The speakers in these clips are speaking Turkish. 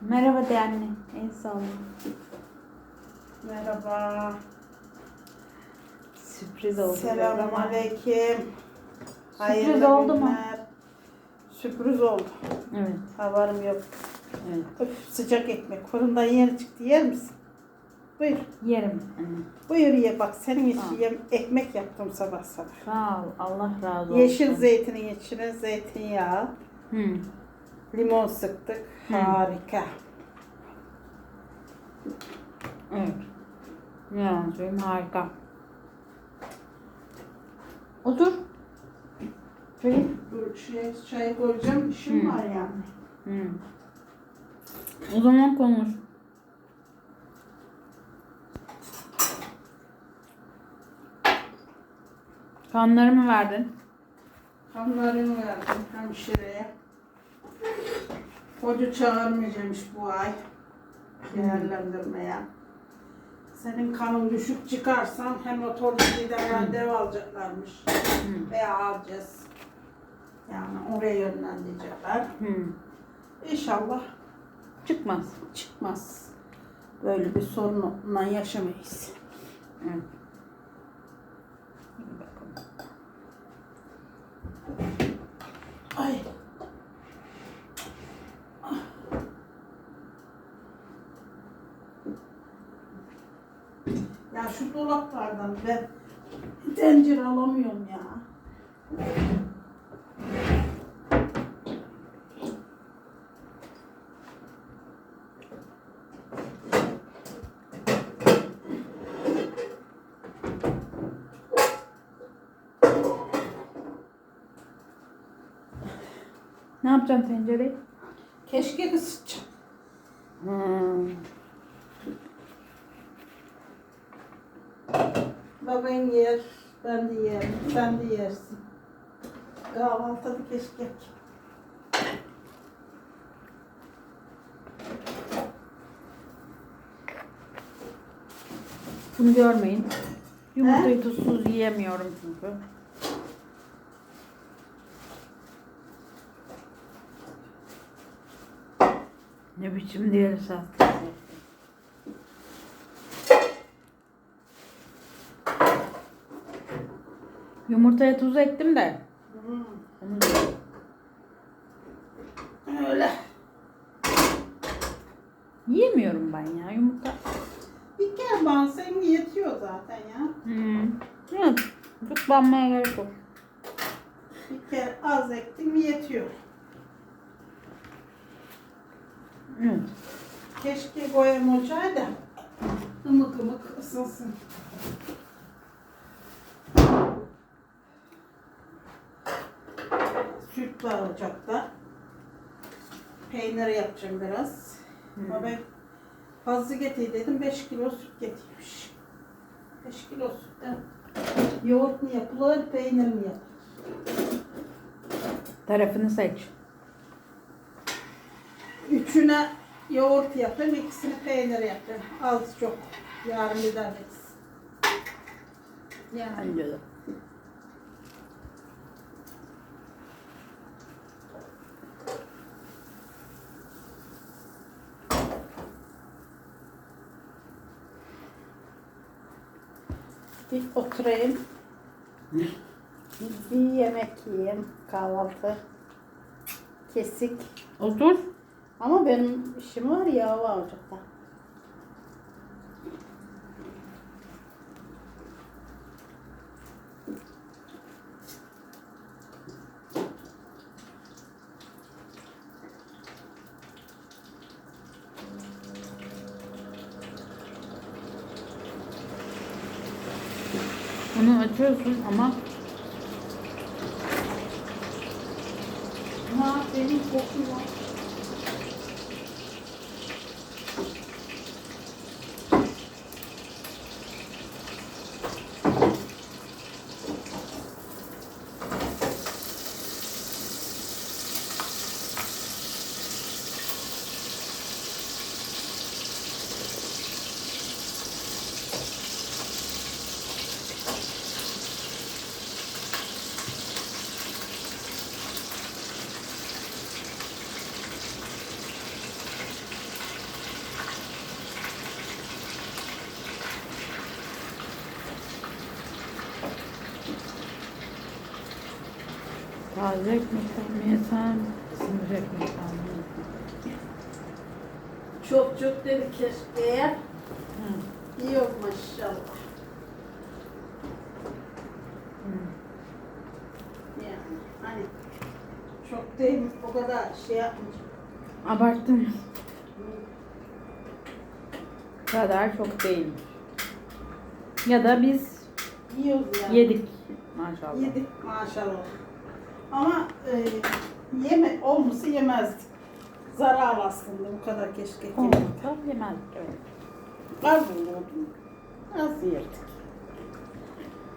Merhaba de anne. En sağ Merhaba. Sürpriz oldu. Selamun aleyküm. Sürpriz oldu mu? günler. Sürpriz oldu. Evet. Haberim yok. Evet. Öf, sıcak ekmek. Fırından yeni çıktı. Yer misin? Buyur. Yerim anne. Buyur ye bak. Senin için yem- ekmek yaptım sabah sabah. Sağ ol. Allah razı olsun. Yeşil zeytinin içine zeytinyağı, Hı. Limon sıktık. Hı. Harika. Evet. Ne yalan söyleyeyim harika. Otur. Şöyle. Dur şey, çay koyacağım. İşim Hı. var yani. Hı. O zaman konuş. Kanları mı verdin? Kanlarını verdim hemşireye. Hoca çağırmayacakmış bu ay değerlendirmeye. Senin kanın düşük çıkarsan hematolojiden randevu alacaklarmış. Hı. Veya alacağız. Yani oraya yönlendirecekler. Hı. İnşallah Çıkmaz. çıkmaz. Böyle bir sorunla yaşamayız. Evet. Ay. Ben tencere alamıyorum ya. Ne yapacaksın tencereyi? Keşke ısıtacağım. Hmm. Baban yer, ben de yerim, sen de yersin. Kahvaltıda keşke. Bunu görmeyin. Yumurtayı tuzsuz yiyemiyorum çünkü. Ne biçim diğer sattı. Yumurtaya tuz ektim de. Hmm, öyle. yiyemiyorum ben ya yumurta. Bir kere bansayım yetiyor zaten ya. Hmm. Evet. Çok banmaya gerek yok. Bir kere az ektim yetiyor. Evet. Keşke koyayım ocağa da ımık ımık ısınsın. Süt var ocakta. Peynir yapacağım biraz. Ama ben fazla getir dedim 5 kilo süt getirmiş. 5 kilo sütten yoğurt mu yapılır, peynir mi yapılır? Tarafını seç. Üçüne yoğurt yapayım, ikisini peynir yapayım. Az çok. Bir daha veririz. Yani Bence bir oturayım. Bir yemek yiyeyim. Kahvaltı. Kesik. Otur. Ama benim işim var ya var ocakta. Taze ekmekten mi yesem? Sınır ekmekten mi? Çok çok dedi keşke eğer. Hı. İyi yok maşallah. Hı. Yani hani çok değil mi? O kadar şey yapmayacağım. Abarttım. Bu kadar çok değil. Ya da biz Yiyoruz yani. yedik maşallah. Yedik maşallah. Ama e, yeme, olmasa yemezdik. Zarar aslında bu kadar keşke yemedik. Olmasa yemezdik evet. Az yiyordum. Az yerdik.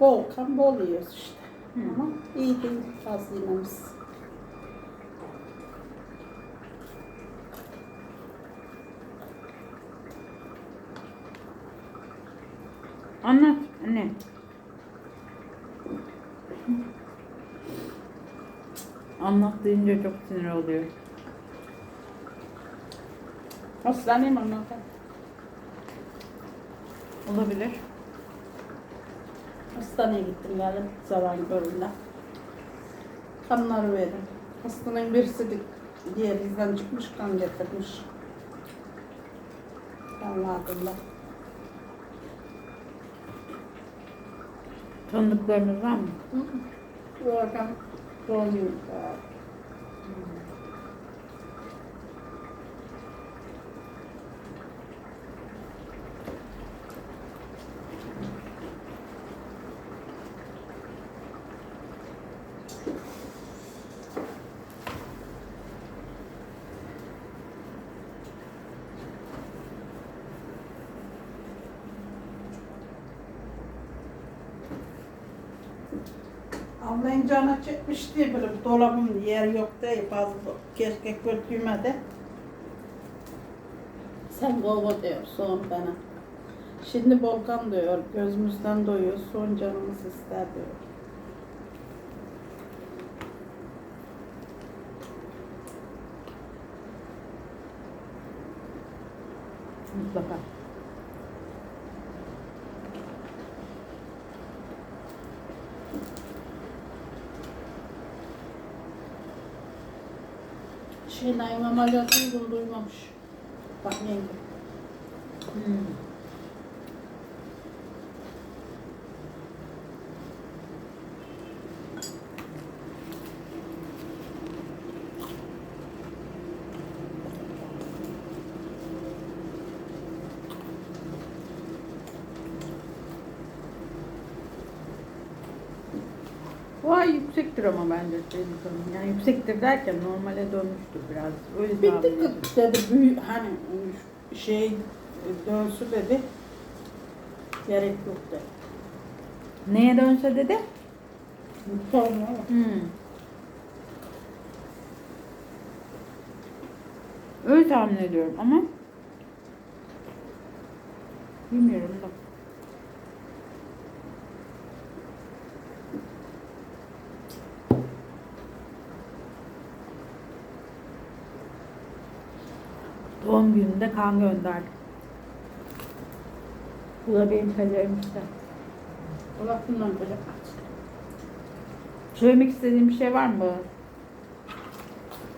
Bol kan bol yiyoruz işte. Hı. Ama iyi değil az yememiz. Anlat anne. Anlat deyince çok sinir oluyor. Hastaneyim anlatan. Olabilir. Hastaneye gittim geldim zaman bölümüne. Kanları verdim. Hastanın birisi de diğerizden çıkmış kan getirmiş. Kanlarında. Tanıdıklarınız var mı? そういうか、Ablayın canı çekmişti böyle dolabın yer yok diye fazla keşke götürme de. Sen baba diyor son bana. Şimdi Volkan diyor gözümüzden doyuyor son canımız ister diyor. Şey Naim ameliyatını bunu duymamış. Bak yenge. Hmm. Yüksektir ama bence Ceylin Hanım. Yani yüksektir derken normale dönmüştür biraz. Öyle Bir tahmin ediyorum. tık dedi büyük hani şey dönsü dedi. Gerek yok dedi. Neye dönse dedi? Sonra Hmm. Öyle tahmin ediyorum ama bilmiyorum da. Gününde kan gönderdim. Bu da benim kaderim işte. kulakından böyle aç. Söylemek istediğim bir şey var mı?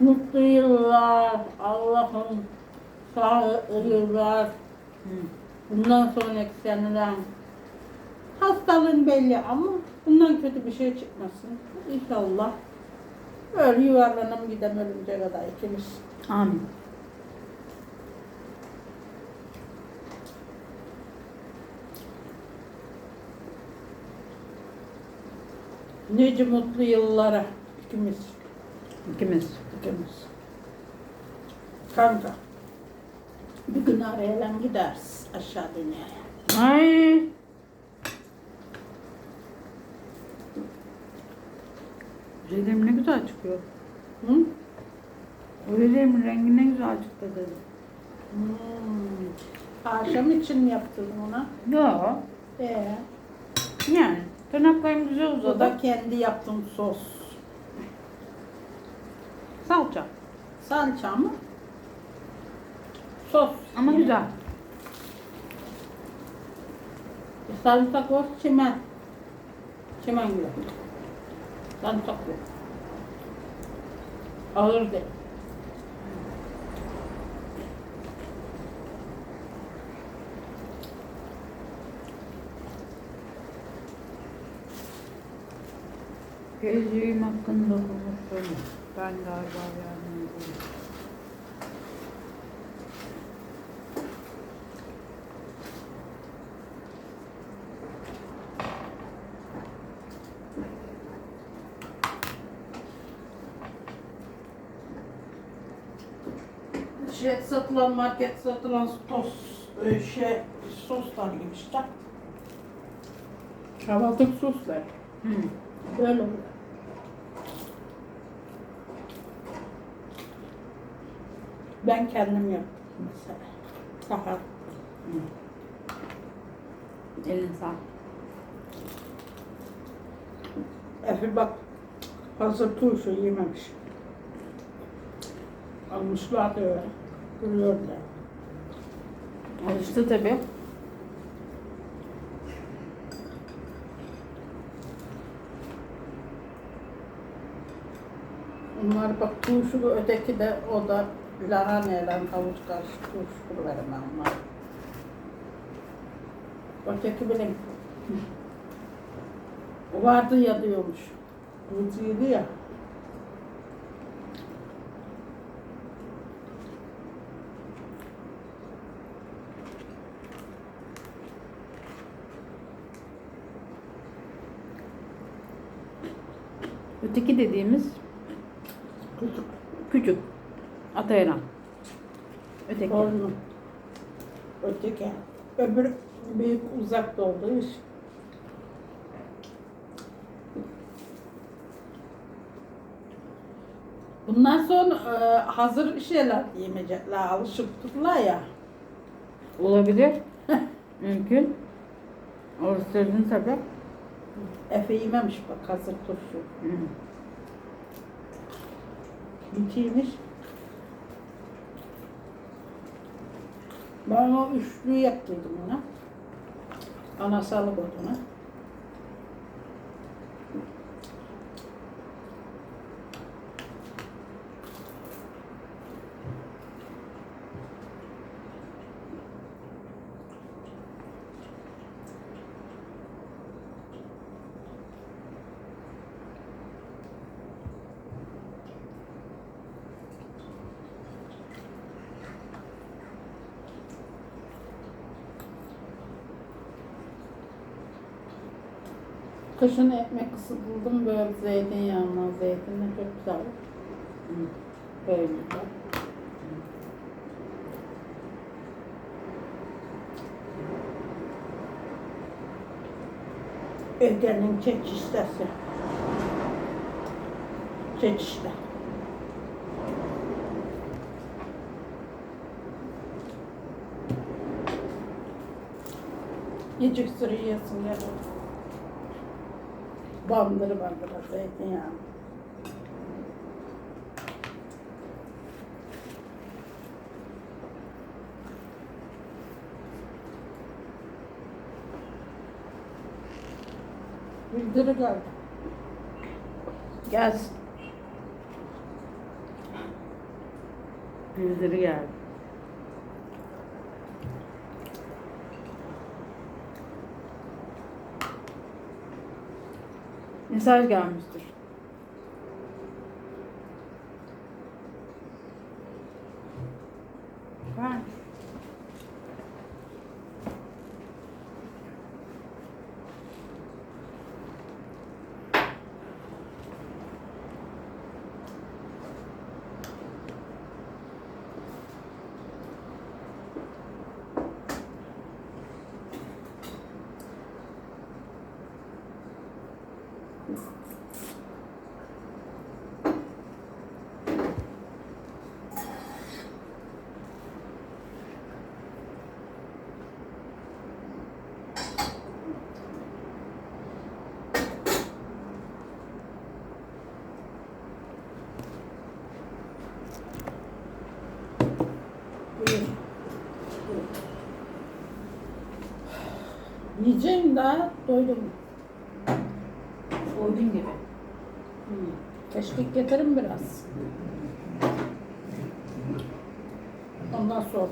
Mutlu yıllar, Allah'ım sağlıklı yıllar. Hı. Bundan sonraki seneden hastalığın belli ama bundan kötü bir şey çıkmasın. İnşallah. Öyle yuvarlanalım gidelim ölünce kadar ikimiz. Amin. Nice mutlu yıllara ikimiz. İkimiz. ikimiz. Kanka. Bir gün arayalım gideriz aşağı dünyaya. Ay. Ojelerim ne güzel çıkıyor. Hı? Ojelerimin rengi ne güzel çıktı dedi. Hmm. Akşam için mi yaptın ona? Yo. Ee, Yani tırnaklarım güzel uzadı. da kendi yaptığım sos. Salça. Salça mı? Sos. Ama Yani. güzel. Sarımsak var, çimen. Çimen gibi. Sarımsak yok. Ağır de. Geleceğim hakkında konuştum. Ben galiba yardım edeyim. Şey satılan market satılan toz e, şey soslar gibi işte. Kahvaltılık soslar. Hı. Böyle oluyor. Ben kendim yaptım mesela. Daha Elin sağ. Efe bak hazır turşu yememiş. Almışlar da öyle. Duruyor da. Alıştı tabii. Onlar bak turşulu öteki de o da lahanayla havuç karışık turşulu verim ben onlara. Öteki benim. O vardı ya diyormuş. Rüzgârdı ya. Öteki dediğimiz Küçük. küçük. Atayran. Öteki. Torunum. Öteki. Öbür büyük uzakta olduğu iş. Bundan sonra e, hazır şeyler yemeyecekler, alışıp tuttular ya. Olabilir. Mümkün. Alıştırdın tabii. Efe yememiş bak hazır turşu. Hı. Bitirmiş. Ben o üçlüyü yaptırdım ona. Anasalık oduna. Kışın ekmek ısıtıldım böyle zeytinyağına, zeytinle çok güzel. Böyle güzel. Ege'nin çeçiştesi. Çeçişte. Yiyecek sürü yiyesin ya. Bandır bandır zeytinyağı. Bildiri geldi. Gelsin. Bildiri geldi. Mesaj gelmiştir. Yiyeceğim daha doydum. Doydun gibi. Hmm. Keşkek getirin biraz. Ondan sonra.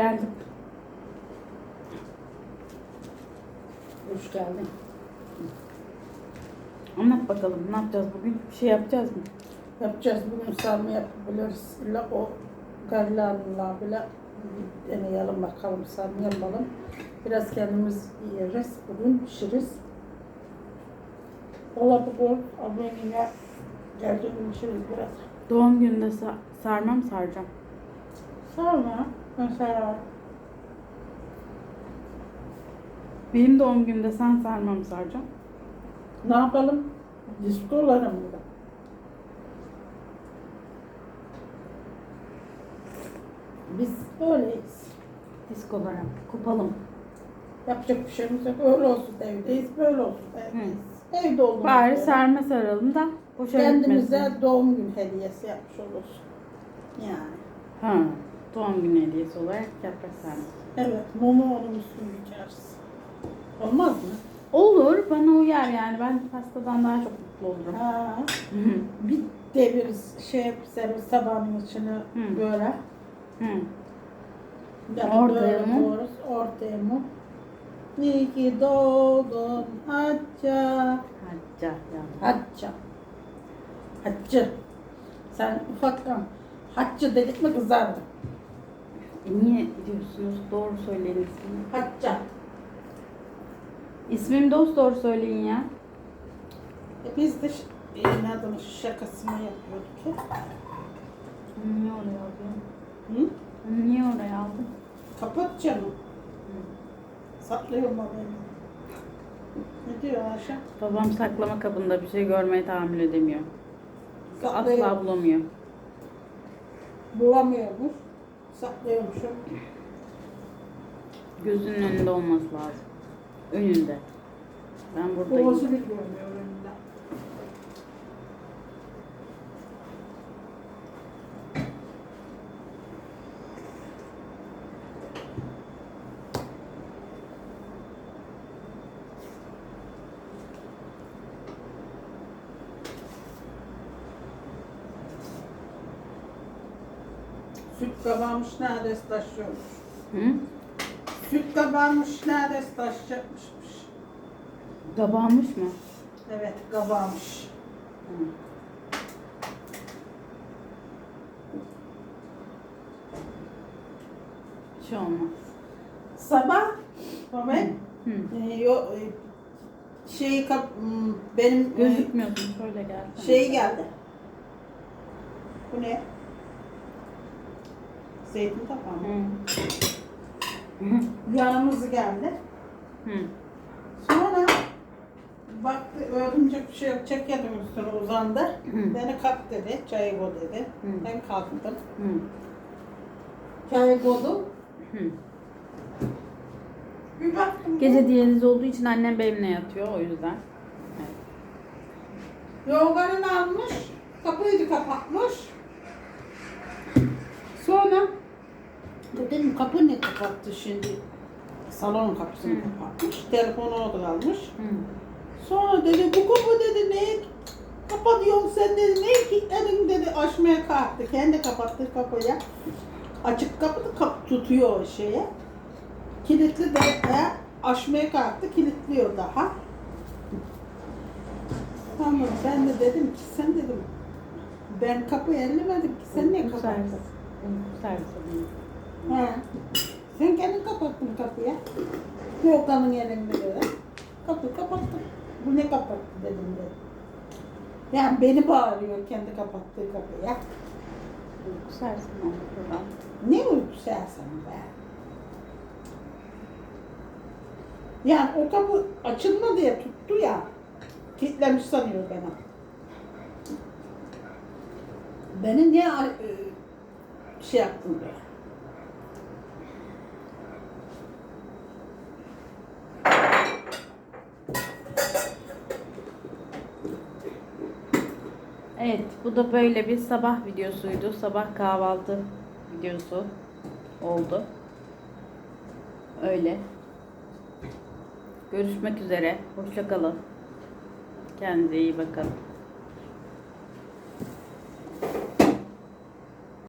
Geldim. Hoş geldin. Anlat bakalım ne yapacağız bugün? Bir şey yapacağız mı? Yapacağız bugün sarma yapabiliriz. İlla o garlarla bile deneyelim bakalım sarma yapalım. Biraz kendimiz yeriz. Bugün pişiririz. Olabilir. Ablamine geldi pişiririz biraz. Doğum gününde sa- sarma mı saracağım? Sarma mesela Benim doğum günümde sen sarma mı saracaksın? ne yapalım? Diskolarım burada. Biz böyleyiz. Diskolara. Kopalım. Yapacak bir şeyimiz yok. Öyle olsun evdeyiz, böyle olsun evdeyiz. Evde olduğumuz Bari yere sarma saralım da boşa kendimize gitmesin. doğum gün hediyesi yapmış oluruz. Yani. Ha, doğum günü hediyesi olarak yaprak. Evet, mumu onun üstüne dikeriz. Olmaz mı? Olur, bana uyar yani. Ben pastadan daha çok mutlu olurum. Ha. Bir deviriz, şey servis tabağının içine Hı. böyle. Hı. Yani Ortaya mı? koyarız, Ortaya mı? İyi ki doğdun Hacca. Hacca ya. Hacca. Haccı. Sen ufaktan Haccı dedik mi kızardın. E niye diyorsunuz? Doğru söyleyin ismini. Hacca. İsmimi dost doğru söyleyin ya. E biz de ş- ne adamın şakasını yapıyorduk ya. Niye oraya aldın? Hı? Niye oraya aldın? Kapat canım. Saklıyor mu beni? Ne diyor Ayşe? Babam saklama kabında bir şey görmeye tahammül edemiyor. Asla bulamıyor. Bulamıyormuş. Saklıyormuşum. Gözünün önünde olması lazım. Önünde. Ben buradayım. Boğazı bir görmüyor önünde. Süt kabarmış neredeyse taşıyormuş. Hı? Süt kabarmış neredeyse taşacakmışmış. Kabarmış mı? Evet kabarmış. Hı. Bir şey olmaz. Sabah baba Hı. e, yo, e, şeyi kap, benim e, Gözükmüyorsun. Şöyle gel. şey geldi. Bu ne? Zeytin tabağı mı? Hı. Yanımız geldi. Hı. Sonra baktı örümcek bir şey yok. Çekedim üstüne uzandı. Hı. Beni kalk dedi. Çayı koy dedi. Hı. Ben kalktım. Hı. Çayı koydum. Hı. Bir baktım. Gece diyeniz olduğu için annem benimle yatıyor o yüzden. Yorganını almış, kapıyı da kapatmış. Sonra dedim kapı ne kapattı şimdi? Salon kapısını Hı. kapatmış. Telefonu orada almış. Hı. Sonra dedi bu kapı dedi ne kapatıyorsun sen dedi ne kilitledin dedi açmaya kalktı. Kendi kapattı kapıyı. Açık kapı da kap tutuyor şeye. Kilitli de açmaya kalktı kilitliyor daha. Tamam ben de dedim ki sen dedim ben kapıyı ellemedim ki sen niye Uyku kapattın? servisi benim. He. Sen kendin kapattın kapıyı. Volkan'ın elinde dedi. Kapıyı kapattım. Bu ne kapattı dedim dedi. Yani beni bağırıyor kendi kapattığı kapıya. Uyku servisi mi oldu program? Ne uykusu sen be? Yani o kapı açılma diye tuttu ya. Kilitlemiş sanıyor beni. Beni niye e, şey yaptım böyle. Evet, bu da böyle bir sabah videosuydu. Sabah kahvaltı videosu oldu. Öyle. Görüşmek üzere. Hoşça kalın. Kendinize iyi bakın.